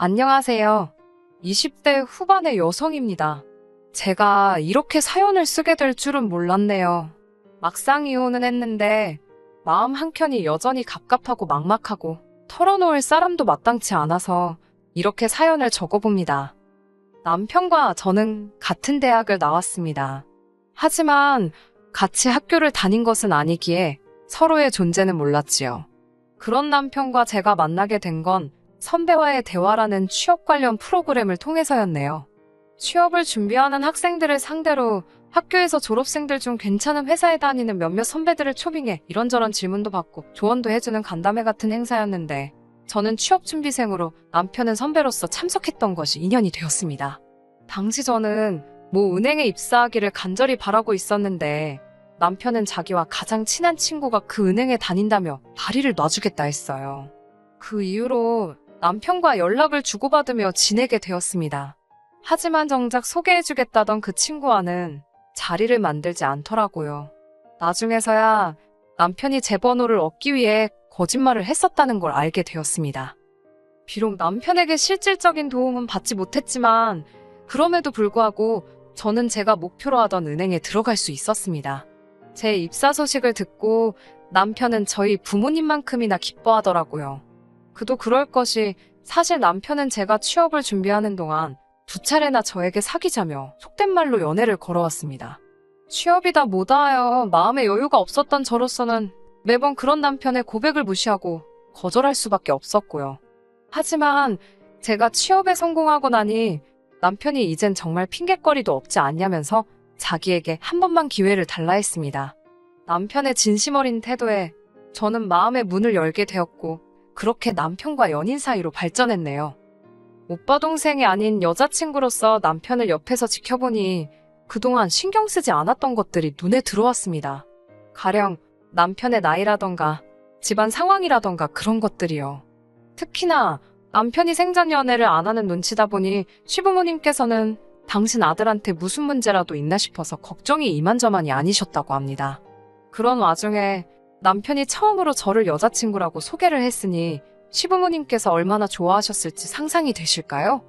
안녕하세요. 20대 후반의 여성입니다. 제가 이렇게 사연을 쓰게 될 줄은 몰랐네요. 막상 이혼은 했는데 마음 한켠이 여전히 갑갑하고 막막하고 털어놓을 사람도 마땅치 않아서 이렇게 사연을 적어봅니다. 남편과 저는 같은 대학을 나왔습니다. 하지만 같이 학교를 다닌 것은 아니기에 서로의 존재는 몰랐지요. 그런 남편과 제가 만나게 된 건 선배와의 대화라는 취업 관련 프로그램을 통해서였네요. 취업을 준비하는 학생들을 상대로 학교에서 졸업생들 중 괜찮은 회사에 다니는 몇몇 선배들을 초빙해 이런저런 질문도 받고 조언도 해주는 간담회 같은 행사였는데 저는 취업 준비생으로 남편은 선배로서 참석했던 것이 인연이 되었습니다. 당시 저는 모 은행에 입사하기를 간절히 바라고 있었는데 남편은 자기와 가장 친한 친구가 그 은행에 다닌다며 다리를 놔주겠다 했어요. 그 이후로 남편과 연락을 주고받으며 지내게 되었습니다. 하지만 정작 소개해주겠다던 그 친구와는 자리를 만들지 않더라고요. 나중에서야 남편이 제 번호를 얻기 위해 거짓말을 했었다는 걸 알게 되었습니다. 비록 남편에게 실질적인 도움은 받지 못했지만 그럼에도 불구하고 저는 제가 목표로 하던 은행에 들어갈 수 있었습니다. 제 입사 소식을 듣고 남편은 저희 부모님만큼이나 기뻐하더라고요. 그도 그럴 것이 사실 남편은 제가 취업을 준비하는 동안 두 차례나 저에게 사귀자며 속된 말로 연애를 걸어왔습니다. 취업이다 뭐다 하여 마음의 여유가 없었던 저로서는 매번 그런 남편의 고백을 무시하고 거절할 수밖에 없었고요. 하지만 제가 취업에 성공하고 나니 남편이 이젠 정말 핑계거리도 없지 않냐면서 자기에게 한 번만 기회를 달라 했습니다. 남편의 진심 어린 태도에 저는 마음의 문을 열게 되었고 그렇게 남편과 연인 사이로 발전했네요. 오빠 동생이 아닌 여자친구로서 남편을 옆에서 지켜보니 그동안 신경 쓰지 않았던 것들이 눈에 들어왔습니다. 가령 남편의 나이라던가 집안 상황이라던가 그런 것들이요. 특히나 남편이 생전 연애를 안 하는 눈치다 보니 시부모님께서는 당신 아들한테 무슨 문제라도 있나 싶어서 걱정이 이만저만이 아니셨다고 합니다. 그런 와중에 남편이 처음으로 저를 여자친구라고 소개를 했으니 시부모님께서 얼마나 좋아하셨을지 상상이 되실까요?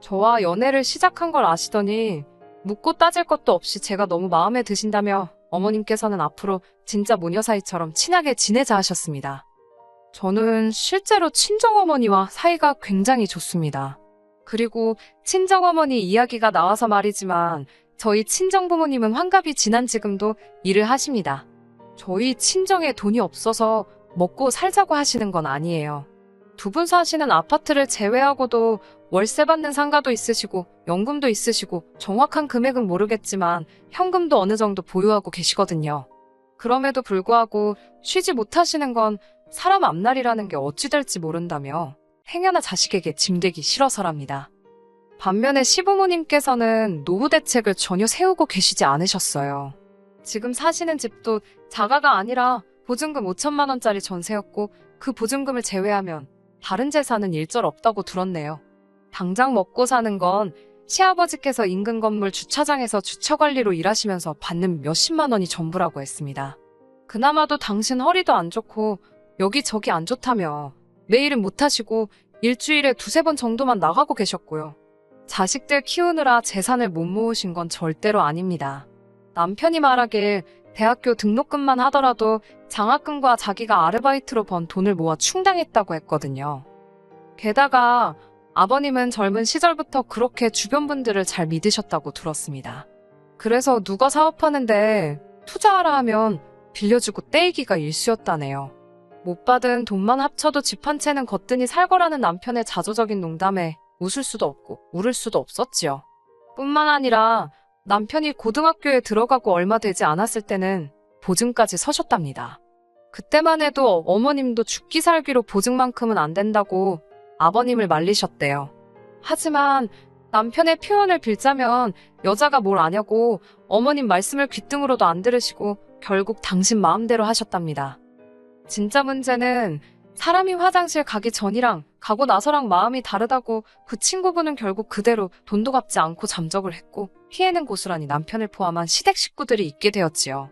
저와 연애를 시작한 걸 아시더니 묻고 따질 것도 없이 제가 너무 마음에 드신다며 어머님께서는 앞으로 진짜 모녀 사이처럼 친하게 지내자 하셨습니다. 저는 실제로 친정어머니와 사이가 굉장히 좋습니다. 그리고 친정어머니 이야기가 나와서 말이지만 저희 친정부모님은 환갑이 지난 지금도 일을 하십니다. 저희 친정에 돈이 없어서 먹고 살자고 하시는 건 아니에요. 두 분 사시는 아파트를 제외하고도 월세 받는 상가도 있으시고 연금도 있으시고 정확한 금액은 모르겠지만 현금도 어느 정도 보유하고 계시거든요. 그럼에도 불구하고 쉬지 못하시는 건 사람 앞날이라는 게 어찌 될지 모른다며 행여나 자식에게 짐되기 싫어서랍니다. 반면에 시부모님께서는 노후 대책을 전혀 세우고 계시지 않으셨어요. 지금 사시는 집도 자가가 아니라 보증금 5천만 원짜리 전세였고 그 보증금을 제외하면 다른 재산은 일절 없다고 들었네요. 당장 먹고 사는 건 시아버지께서 인근 건물 주차장에서 주차 관리로 일하시면서 받는 몇십만 원이 전부라고 했습니다. 그나마도 당신 허리도 안 좋고 여기저기 안 좋다며 매일은 못 하시고 일주일에 두세 번 정도만 나가고 계셨고요. 자식들 키우느라 재산을 못 모으신 건 절대로 아닙니다. 남편이 말하길 대학교 등록금만 하더라도 장학금과 자기가 아르바이트로 번 돈을 모아 충당했다고 했거든요. 게다가 아버님은 젊은 시절부터 그렇게 주변 분들을 잘 믿으셨다고 들었습니다. 그래서 누가 사업하는데 투자하라 하면 빌려주고 떼이기가 일쑤였다네요. 못 받은 돈만 합쳐도 집 한 채는 거뜬히 살 거라는 남편의 자조적인 농담에 웃을 수도 없고 울을 수도 없었지요. 뿐만 아니라 남편이 고등학교에 들어가고 얼마 되지 않았을 때는 보증까지 서셨답니다. 그때만 해도 어머님도 죽기 살기로 보증만큼은 안 된다고 아버님을 말리셨대요. 하지만 남편의 표현을 빌자면 여자가 뭘 아냐고 어머님 말씀을 귀등으로도 안 들으시고 결국 당신 마음대로 하셨답니다. 진짜 문제는 사람이 화장실 가기 전이랑 가고 나서랑 마음이 다르다고 그 친구분은 결국 그대로 돈도 갚지 않고 잠적을 했고 피해는 고스란히 남편을 포함한 시댁 식구들이 있게 되었지요.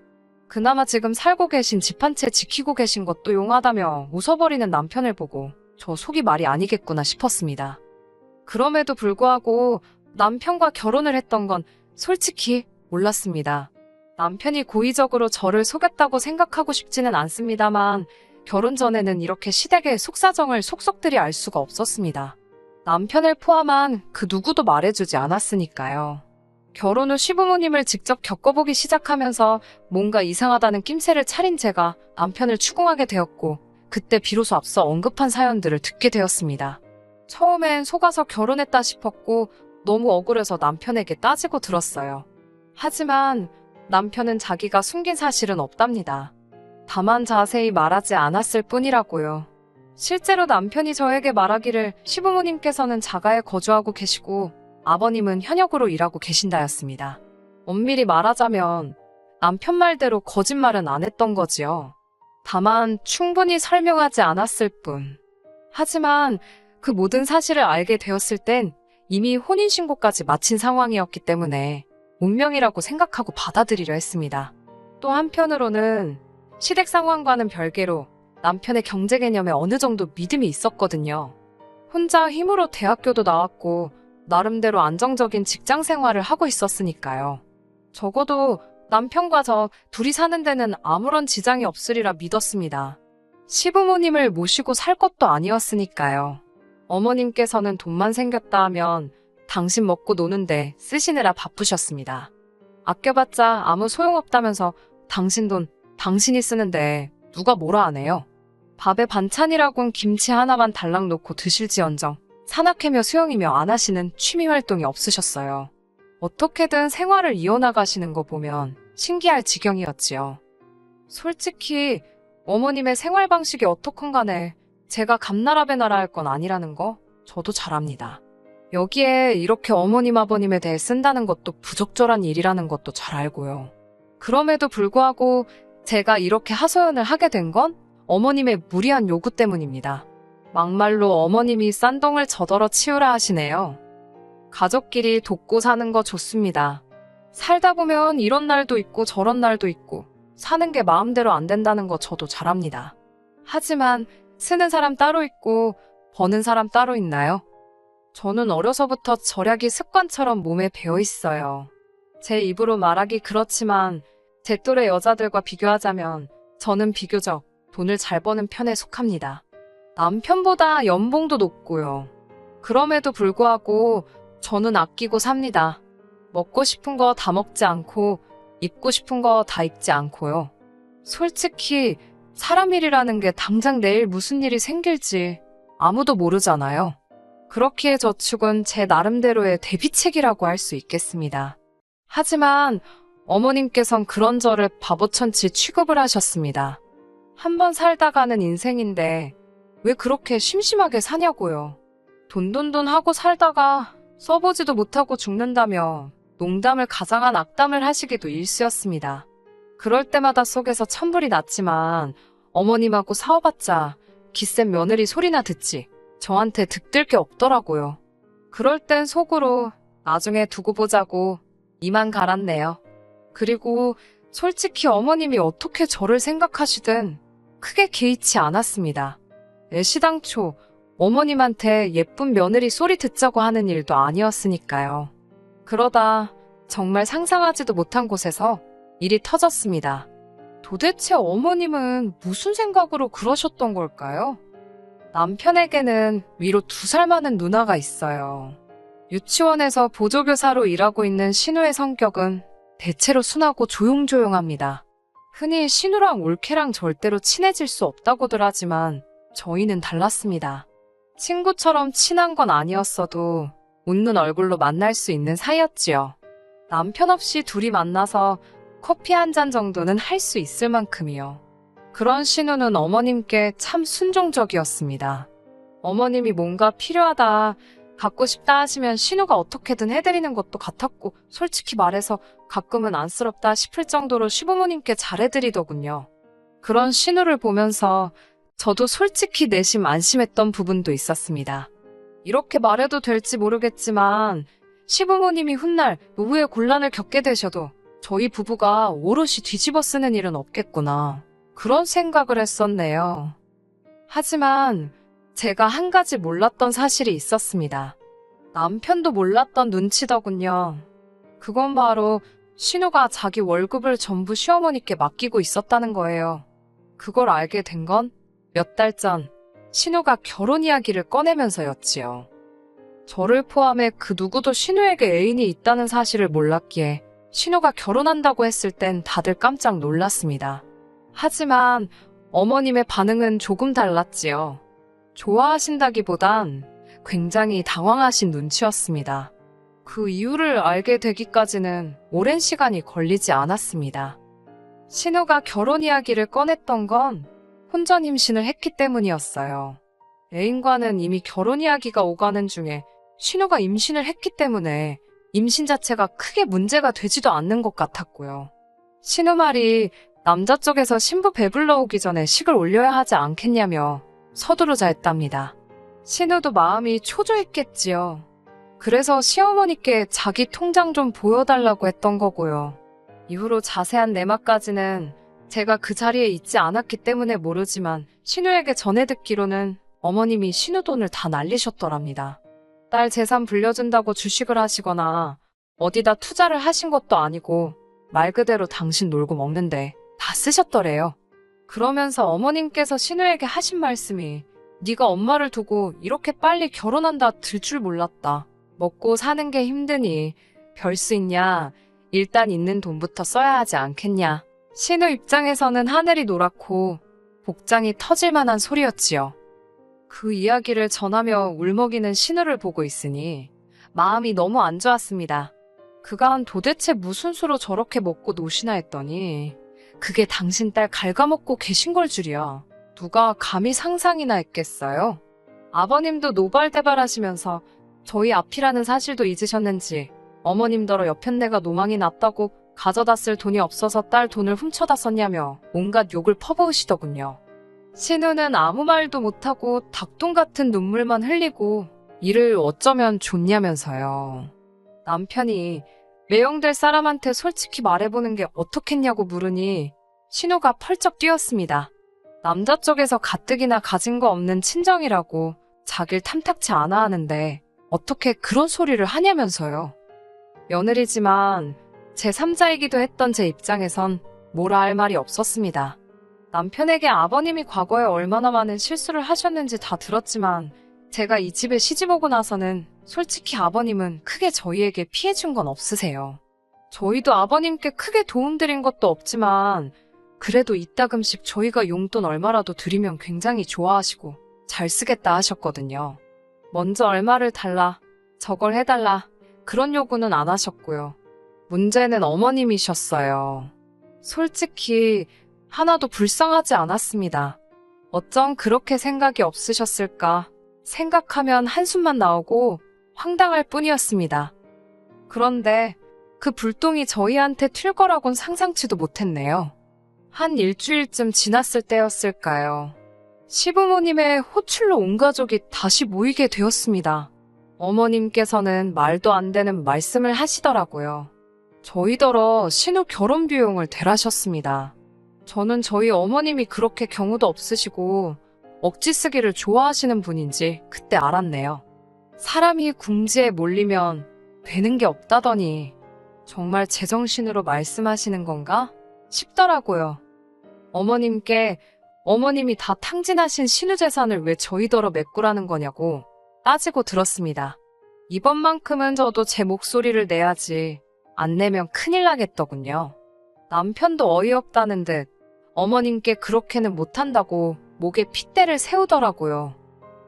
그나마 지금 살고 계신 집 한 채 지키고 계신 것도 용하다며 웃어버리는 남편을 보고 저 속이 말이 아니겠구나 싶었습니다. 그럼에도 불구하고 남편과 결혼을 했던 건 솔직히 몰랐습니다. 남편이 고의적으로 저를 속였다고 생각하고 싶지는 않습니다만 결혼 전에는 이렇게 시댁의 속사정을 속속들이 알 수가 없었습니다. 남편을 포함한 그 누구도 말해주지 않았으니까요. 결혼 후 시부모님을 직접 겪어보기 시작하면서 뭔가 이상하다는 낌새를 차린 제가 남편을 추궁하게 되었고 그때 비로소 앞서 언급한 사연들을 듣게 되었습니다. 처음엔 속아서 결혼했다 싶었고 너무 억울해서 남편에게 따지고 들었어요. 하지만 남편은 자기가 숨긴 사실은 없답니다. 다만 자세히 말하지 않았을 뿐이라고요. 실제로 남편이 저에게 말하기를 시부모님께서는 자가에 거주하고 계시고 아버님은 현역으로 일하고 계신다였습니다. 엄밀히 말하자면 남편 말대로 거짓말은 안 했던 거지요. 다만 충분히 설명하지 않았을 뿐. 하지만 그 모든 사실을 알게 되었을 땐 이미 혼인신고까지 마친 상황이었기 때문에 운명이라고 생각하고 받아들이려 했습니다. 또 한편으로는 시댁 상황과는 별개로 남편의 경제 개념에 어느 정도 믿음이 있었거든요. 혼자 힘으로 대학교도 나왔고 나름대로 안정적인 직장 생활을 하고 있었으니까요. 적어도 남편과 저 둘이 사는 데는 아무런 지장이 없으리라 믿었습니다. 시부모님을 모시고 살 것도 아니었으니까요. 어머님께서는 돈만 생겼다 하면 당신 먹고 노는데 쓰시느라 바쁘셨습니다. 아껴봤자 아무 소용없다면서 당신 돈 당신이 쓰는데 누가 뭐라 하네요. 밥에 반찬이라곤 김치 하나만 달랑 놓고 드실지언정 산악회며 수영이며 안 하시는 취미 활동이 없으셨어요. 어떻게든 생활을 이어나가시는 거 보면 신기할 지경이었지요. 솔직히 어머님의 생활 방식이 어떻건 간에 제가 감나라배 나라 할 건 아니라는 거 저도 잘 압니다. 여기에 이렇게 어머님 아버님에 대해 쓴다는 것도 부적절한 일이라는 것도 잘 알고요. 그럼에도 불구하고 제가 이렇게 하소연을 하게 된 건 어머님의 무리한 요구 때문입니다. 막말로 어머님이 싼동을 저더러 치우라 하시네요. 가족끼리 돕고 사는 거 좋습니다. 살다 보면 이런 날도 있고 저런 날도 있고 사는 게 마음대로 안 된다는 거 저도 잘 압니다. 하지만 쓰는 사람 따로 있고 버는 사람 따로 있나요? 저는 어려서부터 절약이 습관처럼 몸에 배어 있어요. 제 입으로 말하기 그렇지만 제 또래 여자들과 비교하자면 저는 비교적 돈을 잘 버는 편에 속합니다. 남편보다 연봉도 높고요. 그럼에도 불구하고 저는 아끼고 삽니다. 먹고 싶은 거 다 먹지 않고 입고 싶은 거 다 입지 않고요. 솔직히 사람 일이라는 게 당장 내일 무슨 일이 생길지 아무도 모르잖아요. 그렇기에 저축은 제 나름대로의 대비책이라고 할 수 있겠습니다. 하지만 어머님께선 그런 저를 바보천치 취급을 하셨습니다. 한번 살다가는 인생인데 왜 그렇게 심심하게 사냐고요. 돈돈돈 하고 살다가 써보지도 못하고 죽는다며 농담을 가장한 악담을 하시기도 일쑤였습니다. 그럴 때마다 속에서 천불이 났지만 어머님하고 싸워봤자 기센 며느리 소리나 듣지 저한테 득들 게 없더라고요. 그럴 땐 속으로 나중에 두고 보자고 이만 갈았네요. 그리고 솔직히 어머님이 어떻게 저를 생각하시든 크게 개의치 않았습니다. 애시당초 어머님한테 예쁜 며느리 소리 듣자고 하는 일도 아니었으니까요. 그러다 정말 상상하지도 못한 곳에서 일이 터졌습니다. 도대체 어머님은 무슨 생각으로 그러셨던 걸까요? 남편에게는 위로 두 살 많은 누나가 있어요. 유치원에서 보조교사로 일하고 있는 신우의 성격은 대체로 순하고 조용조용합니다. 흔히 신우랑 올케랑 절대로 친해질 수 없다고들 하지만 저희는 달랐습니다. 친구처럼 친한 건 아니었어도 웃는 얼굴로 만날 수 있는 사이였지요. 남편 없이 둘이 만나서 커피 한 잔 정도는 할 수 있을 만큼이요. 그런 신우는 어머님께 참 순종적이었습니다. 어머님이 뭔가 필요하다, 갖고 싶다 하시면 신우가 어떻게든 해드리는 것도 같았고, 솔직히 말해서 가끔은 안쓰럽다 싶을 정도로 시부모님께 잘해드리더군요. 그런 신우를 보면서 저도 솔직히 내심 안심했던 부분도 있었습니다. 이렇게 말해도 될지 모르겠지만 시부모님이 훗날 노후의 곤란을 겪게 되셔도 저희 부부가 오롯이 뒤집어 쓰는 일은 없겠구나. 그런 생각을 했었네요. 하지만 제가 한 가지 몰랐던 사실이 있었습니다. 남편도 몰랐던 눈치더군요. 그건 바로 신우가 자기 월급을 전부 시어머니께 맡기고 있었다는 거예요. 그걸 알게 된 건 몇 달 전 신우가 결혼 이야기를 꺼내면서였지요. 저를 포함해 그 누구도 신우에게 애인이 있다는 사실을 몰랐기에 신우가 결혼한다고 했을 땐 다들 깜짝 놀랐습니다. 하지만 어머님의 반응은 조금 달랐지요. 좋아하신다기보단 굉장히 당황하신 눈치였습니다. 그 이유를 알게 되기까지는 오랜 시간이 걸리지 않았습니다. 신우가 결혼 이야기를 꺼냈던 건 혼전 임신을 했기 때문이었어요. 애인과는 이미 결혼 이야기가 오가는 중에 신우가 임신을 했기 때문에 임신 자체가 크게 문제가 되지도 않는 것 같았고요. 신우 말이 남자 쪽에서 신부 배불러 오기 전에 식을 올려야 하지 않겠냐며 서두르자 했답니다. 신우도 마음이 초조했겠지요. 그래서 시어머니께 자기 통장 좀 보여달라고 했던 거고요. 이후로 자세한 내막까지는 제가 그 자리에 있지 않았기 때문에 모르지만 신우에게 전해 듣기로는 어머님이 신우 돈을 다 날리셨더랍니다. 딸 재산 불려준다고 주식을 하시거나 어디다 투자를 하신 것도 아니고 말 그대로 당신 놀고 먹는데 다 쓰셨더래요. 그러면서 어머님께서 신우에게 하신 말씀이 네가 엄마를 두고 이렇게 빨리 결혼한다 들 줄 몰랐다. 먹고 사는 게 힘드니 별 수 있냐? 일단 있는 돈부터 써야 하지 않겠냐? 신우 입장에서는 하늘이 노랗고 복장이 터질 만한 소리였지요. 그 이야기를 전하며 울먹이는 신우를 보고 있으니 마음이 너무 안 좋았습니다. 그간 도대체 무슨 수로 저렇게 먹고 노시나 했더니 그게 당신 딸 갉아먹고 계신 걸 줄이야. 누가 감히 상상이나 했겠어요? 아버님도 노발대발하시면서 저희 앞이라는 사실도 잊으셨는지 어머님더러 옆편내가 노망이 났다고 가져다 쓸 돈이 없어서 딸 돈을 훔쳐다 썼냐며 온갖 욕을 퍼부으시더군요. 신우는 아무 말도 못하고 닭똥 같은 눈물만 흘리고 이를 어쩌면 좋냐면서요. 남편이 매형될 사람한테 솔직히 말해보는 게 어떻겠냐고 물으니 신우가 펄쩍 뛰었습니다. 남자 쪽에서 가뜩이나 가진 거 없는 친정이라고 자길 탐탁치 않아 하는데 어떻게 그런 소리를 하냐면서요. 며느리지만 제3자이기도 했던 제 입장에선 뭐라 할 말이 없었습니다. 남편에게 아버님이 과거에 얼마나 많은 실수를 하셨는지 다 들었지만 제가 이 집에 시집 오고 나서는 솔직히 아버님은 크게 저희에게 피해 준 건 없으세요. 저희도 아버님께 크게 도움드린 것도 없지만 그래도 이따금씩 저희가 용돈 얼마라도 드리면 굉장히 좋아하시고 잘 쓰겠다 하셨거든요. 먼저 얼마를 달라, 저걸 해달라, 그런 요구는 안 하셨고요. 문제는 어머님이셨어요. 솔직히 하나도 불쌍하지 않았습니다. 어쩜 그렇게 생각이 없으셨을까 생각하면 한숨만 나오고 황당할 뿐이었습니다. 그런데 그 불똥이 저희한테 튈 거라곤 상상치도 못했네요. 한 일주일쯤 지났을 때였을까요. 시부모님의 호출로 온 가족이 다시 모이게 되었습니다. 어머님께서는 말도 안 되는 말씀을 하시더라고요. 저희더러 신우 결혼 비용을 대라셨습니다. 저는 저희 어머님이 그렇게 경우도 없으시고 억지 쓰기를 좋아하시는 분인지 그때 알았네요. 사람이 궁지에 몰리면 되는 게 없다더니 정말 제정신으로 말씀하시는 건가 싶더라고요. 어머님께 어머님이 다 탕진하신 신우 재산을 왜 저희더러 메꾸라는 거냐고 따지고 들었습니다. 이번만큼은 저도 제 목소리를 내야지 안 내면 큰일 나겠더군요. 남편도 어이없다는 듯 어머님께 그렇게는 못한다고 목에 핏대를 세우더라고요.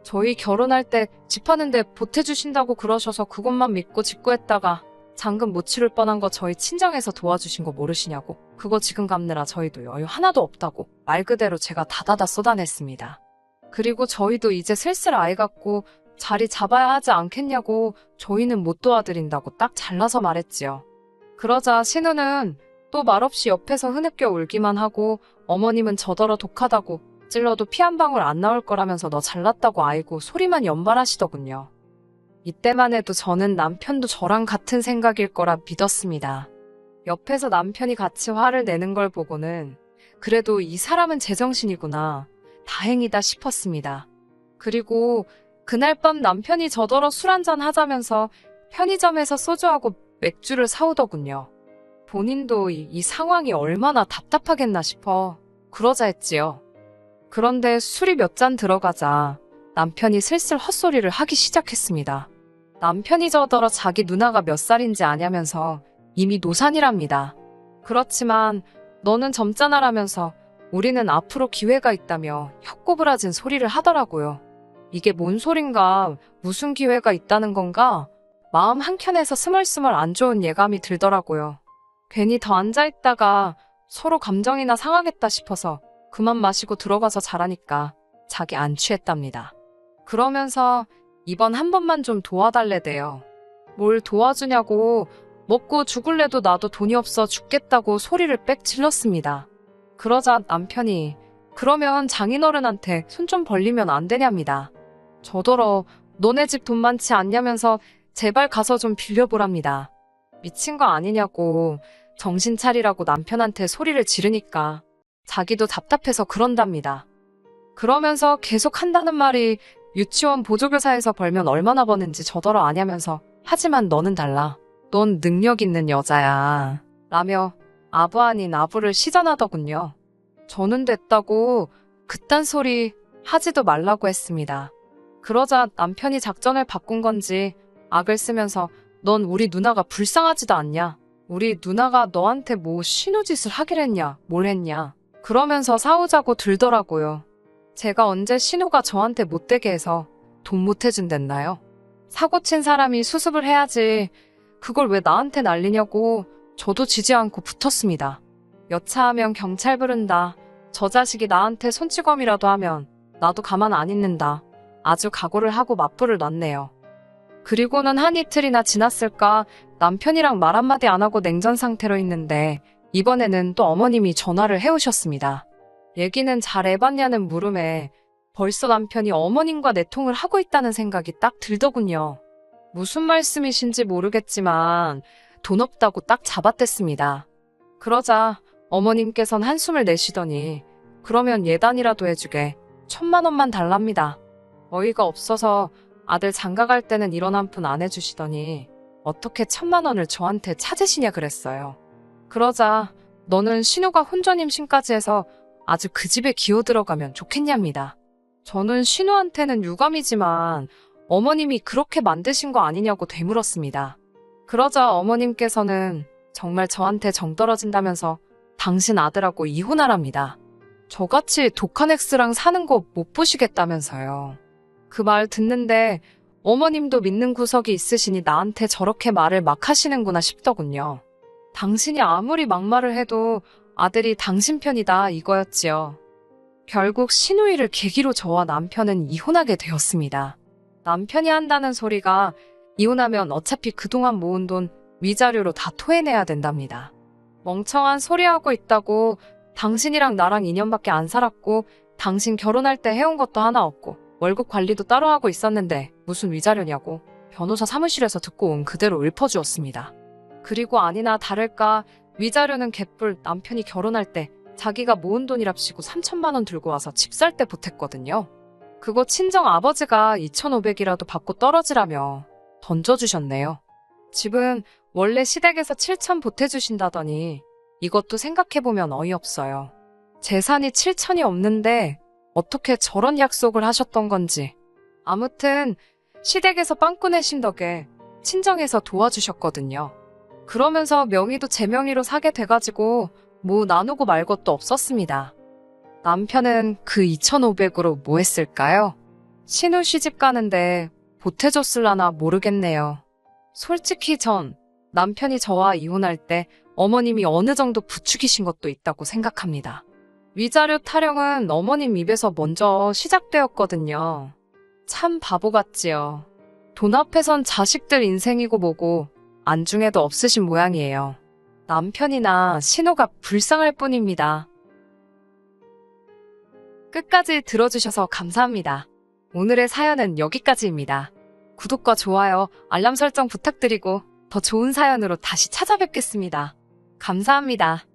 저희 결혼할 때 집 하는데 보태주신다고 그러셔서 그것만 믿고 직구했다가 잔금 못 치를 뻔한 거 저희 친정에서 도와주신 거 모르시냐고. 그거 지금 갚느라 저희도 여유 하나도 없다고. 말 그대로 제가 다다다 쏟아냈습니다. 그리고 저희도 이제 슬슬 아이 갖고 자리 잡아야 하지 않겠냐고 저희는 못 도와드린다고 딱 잘라서 말했지요. 그러자 신우는 또 말없이 옆에서 흐느껴 울기만 하고 어머님은 저더러 독하다고 찔러도 피 한 방울 안 나올 거라면서 너 잘났다고 아이고 소리만 연발하시더군요. 이때만 해도 저는 남편도 저랑 같은 생각일 거라 믿었습니다. 옆에서 남편이 같이 화를 내는 걸 보고는 그래도 이 사람은 제정신이구나. 다행이다 싶었습니다. 그리고 그날 밤 남편이 저더러 술 한잔 하자면서 편의점에서 소주하고 맥주를 사오더군요. 본인도 이, 이 상황이 얼마나 답답하겠나 싶어 그러자 했지요. 그런데 술이 몇 잔 들어가자 남편이 슬슬 헛소리를 하기 시작했습니다. 남편이 저더러 자기 누나가 몇 살인지 아냐면서 이미 노산이랍니다. 그렇지만 너는 젊잖아라면서 우리는 앞으로 기회가 있다며 혀꼬부라진 소리를 하더라고요. 이게 뭔 소린가, 무슨 기회가 있다는 건가? 마음 한켠에서 스멀스멀 안 좋은 예감이 들더라고요. 괜히 더 앉아있다가 서로 감정이나 상하겠다 싶어서 그만 마시고 들어가서 자라니까 자기 안 취했답니다. 그러면서 이번 한 번만 좀 도와달래대요. 뭘 도와주냐고 먹고 죽을래도 나도 돈이 없어 죽겠다고 소리를 빽 질렀습니다. 그러자 남편이 그러면 장인어른한테 손 좀 벌리면 안 되냐입니다. 저더러 너네 집 돈 많지 않냐면서 제발 가서 좀 빌려보랍니다. 미친 거 아니냐고 정신 차리라고 남편한테 소리를 지르니까 자기도 답답해서 그런답니다. 그러면서 계속 한다는 말이 유치원 보조교사에서 벌면 얼마나 버는지 저더러 아냐면서 하지만 너는 달라. 넌 능력 있는 여자야. 라며 아부 아닌 아부를 시전하더군요. 저는 됐다고 그딴 소리 하지도 말라고 했습니다. 그러자 남편이 작전을 바꾼 건지 악을 쓰면서 넌 우리 누나가 불쌍하지도 않냐? 우리 누나가 너한테 뭐 신우짓을 하기랬냐? 뭘 했냐? 그러면서 싸우자고 들더라고요. 제가 언제 신우가 저한테 못되게 해서 돈 못 해준댔나요? 사고 친 사람이 수습을 해야지 그걸 왜 나한테 날리냐고 저도 지지 않고 붙었습니다. 여차하면 경찰 부른다. 저 자식이 나한테 손찌검이라도 하면 나도 가만 안 있는다. 아주 각오를 하고 맞불을 놨네요. 그리고는 한 이틀이나 지났을까 남편이랑 말 한마디 안 하고 냉전 상태로 있는데 이번에는 또 어머님이 전화를 해오셨습니다. 얘기는 잘 해봤냐는 물음에 벌써 남편이 어머님과 내통을 하고 있다는 생각이 딱 들더군요. 무슨 말씀이신지 모르겠지만 돈 없다고 딱 잡아댔습니다. 그러자 어머님께선 한숨을 내쉬더니 그러면 예단이라도 해주게 천만 원만 달랍니다. 어이가 없어서 아들 장가 갈 때는 이런 한 푼 안 해주시더니 어떻게 천만 원을 저한테 찾으시냐 그랬어요. 그러자 너는 신우가 혼전 임신까지 해서 아주 그 집에 기어 들어가면 좋겠냐입니다. 저는 신우한테는 유감이지만 어머님이 그렇게 만드신 거 아니냐고 되물었습니다. 그러자 어머님께서는 정말 저한테 정 떨어진다면서 당신 아들하고 이혼하랍니다. 저같이 독한 엑스랑 사는 거 못 보시겠다면서요. 그 말 듣는데 어머님도 믿는 구석이 있으시니 나한테 저렇게 말을 막 하시는구나 싶더군요. 당신이 아무리 막말을 해도 아들이 당신 편이다 이거였지요. 결국 신우이를 계기로 저와 남편은 이혼하게 되었습니다. 남편이 한다는 소리가 이혼하면 어차피 그동안 모은 돈 위자료로 다 토해내야 된답니다. 멍청한 소리하고 있다고 당신이랑 나랑 2년밖에 안 살았고 당신 결혼할 때 해온 것도 하나 없고 월급 관리도 따로 하고 있었는데 무슨 위자료냐고 변호사 사무실에서 듣고 온 그대로 읊어주었습니다. 그리고 아니나 다를까 위자료는 개뿔 남편이 결혼할 때 자기가 모은 돈이랍시고 3천만 원 들고 와서 집 살 때 보탰거든요. 그거 친정 아버지가 2,500이라도 받고 떨어지라며 던져주셨네요. 집은 원래 시댁에서 7천 보태주신다더니 이것도 생각해보면 어이없어요. 재산이 7천이 없는데 어떻게 저런 약속을 하셨던 건지. 아무튼 시댁에서 빵꾸 내 신 덕에 친정에서 도와주셨거든요. 그러면서 명의도 제 명의로 사게 돼가지고 뭐 나누고 말 것도 없었습니다. 남편은 그 2,500으로 뭐 했을까요? 신우 시집 가는데 보태줬을라나 모르겠네요. 솔직히 전 남편이 저와 이혼할 때 어머님이 어느 정도 부추기신 것도 있다고 생각합니다. 위자료 타령은 어머님 입에서 먼저 시작되었거든요. 참 바보 같지요. 돈 앞에선 자식들 인생이고 뭐고 안중에도 없으신 모양이에요. 남편이나 신호가 불쌍할 뿐입니다. 끝까지 들어주셔서 감사합니다. 오늘의 사연은 여기까지입니다. 구독과 좋아요, 알람 설정 부탁드리고 더 좋은 사연으로 다시 찾아뵙겠습니다. 감사합니다.